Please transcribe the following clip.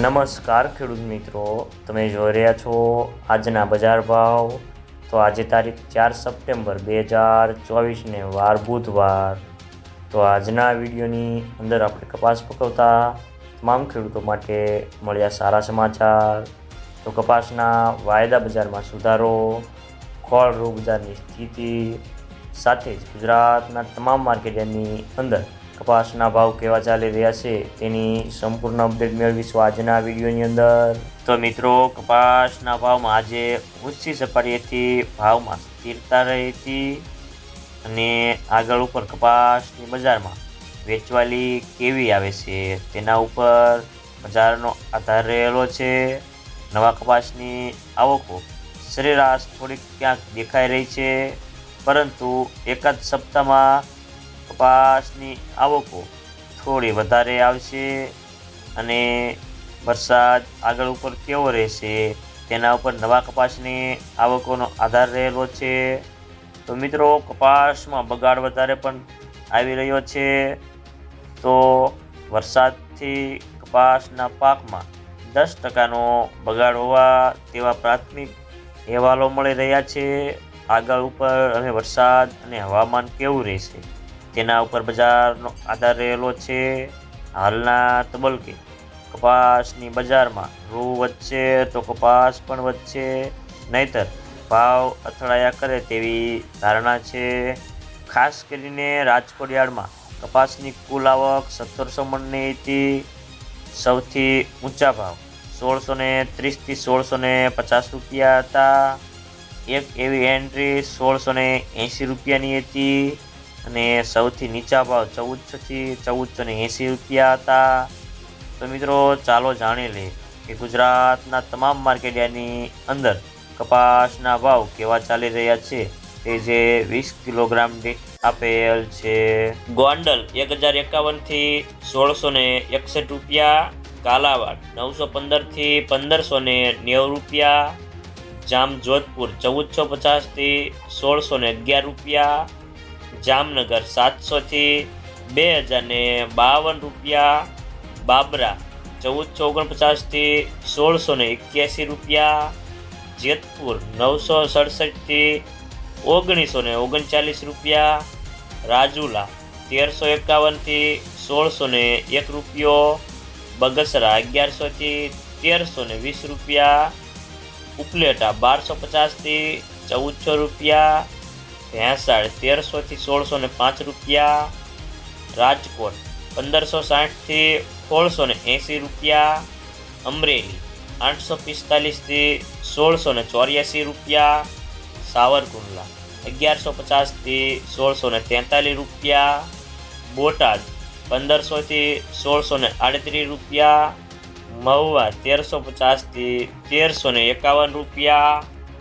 નમસ્કાર ખેડૂત મિત્રો, તમે જોઈ રહ્યા છો આજના બજાર ભાવ. તો આજે તારીખ ચાર સપ્ટેમ્બર બે હજાર ચોવીસને વાર બુધવાર. તો આજના વિડીયોની અંદર આપણે કપાસ પકવતા તમામ ખેડૂતો માટે મળ્યા સારા સમાચાર. તો કપાસના વાયદા બજારમાં સુધારો, ખોળ રોગ બજારની સ્થિતિ, સાથે જ ગુજરાતના તમામ માર્કેટની અંદર કપાસના ભાવ કેવા ચાલી રહ્યા છે તેની સંપૂર્ણ અપડેટ મેળવીશું આજના વિડીયોની અંદર. તો મિત્રો, કપાસના ભાવમાં આજે ઊંચી સપાટીએથી ભાવમાં સ્થિરતા રહી હતી અને આગળ ઉપર કપાસની બજારમાં વેચવાલી કેવી આવે છે તેના ઉપર બજારનો આધાર રહેલો છે. નવા કપાસની આવકો સરેરાશ થોડીક ક્યાંક દેખાઈ રહી છે, પરંતુ એકાદ સપ્તાહમાં કપાસની આવકો થોડી વધારે આવશે અને વરસાદ આગળ ઉપર કેવો રહેશે, તેના ઉપર નવા કપાસની આવકોનો આધાર રહેલો છે. તો મિત્રો, કપાસમાં બગાડ વધારે પણ આવી રહ્યો છે. તો વરસાદથી કપાસના પાકમાં દસ ટકાનો બગાડ હોવા તેવા પ્રાથમિક અહેવાલો મળી રહ્યા છે. આગળ ઉપર હવે વરસાદ અને હવામાન કેવું રહેશે? તેના ઉપર બજારનો આધાર રહેલો છે હાલના તબલકે. કપાસની બજારમાં રૂ વધશે તો કપાસ પણ વધશે, નહીતર ભાવ અથડાયા કરે તેવી ધારણા છે. ખાસ કરીને રાજકોટ યાર્ડમાં કપાસની કુલ આવક સત્તરસો મણની હતી. સૌથી ઊંચા ભાવ સોળસો ને ત્રીસથી સોળસો ને પચાસ રૂપિયા હતા. એક એવી એન્ટ્રી સોળસો ને એંસી રૂપિયાની હતી. અને સૌથી નીચા ભાવ ચૌદસોથી ચૌદસો ને એંસી રૂપિયા હતા. તો મિત્રો, ચાલો જાણી લઈએ કે ગુજરાતના તમામ માર્કેટિયાની અંદર કપાસના ભાવ કેવા ચાલી રહ્યા છે. તે જે વીસ કિલોગ્રામ દીઠ આપેલ છે. ગોંડલ એક હજાર એકાવનથી સોળસો ને એકસઠ રૂપિયા, કાલાવાડ નવસો પંદરથી પંદરસો ને નેવું રૂપિયા જામ જોધપુર ચૌદસો પચાસથી સોળસો ને અગિયાર રૂપિયા જામનગર સાતસોથી બે હજાર ને બાવન રૂપિયા, બાબરા ચૌદસો ઓગણપચાસથી સોળસો ને એક્યાસી રૂપિયા, જેતપુર નવસો સડસઠથી ઓગણીસો ને ઓગણચાલીસ રૂપિયા, રાજુલા તેરસો એકાવનથી સોળસો ને એક રૂપિયો, બગસરા અગિયારસોથી તેરસો ને વીસ રૂપિયા, ઉપલેટા બારસો પચાસથી ચૌદસો રૂપિયા ભેંસાળ, તેરસોથી સોળસો ને પાંચ રૂપિયા, રાજકોટ, પંદરસો સાઠથી સોળસો ને એંસી રૂપિયા, અમરેલી, આઠસો પિસ્તાલીસથી સોળસો ને ચોર્યાસી રૂપિયા, સાવરકુંડલા, અગિયારસો પચાસથી સોળસો ને તેતાલીસ રૂપિયા, બોટાદ, પંદરસોથી સોળસો ને આડત્રીસ રૂપિયા, મહુવા, તેરસો પચાસથી તેરસો ને એકાવન રૂપિયા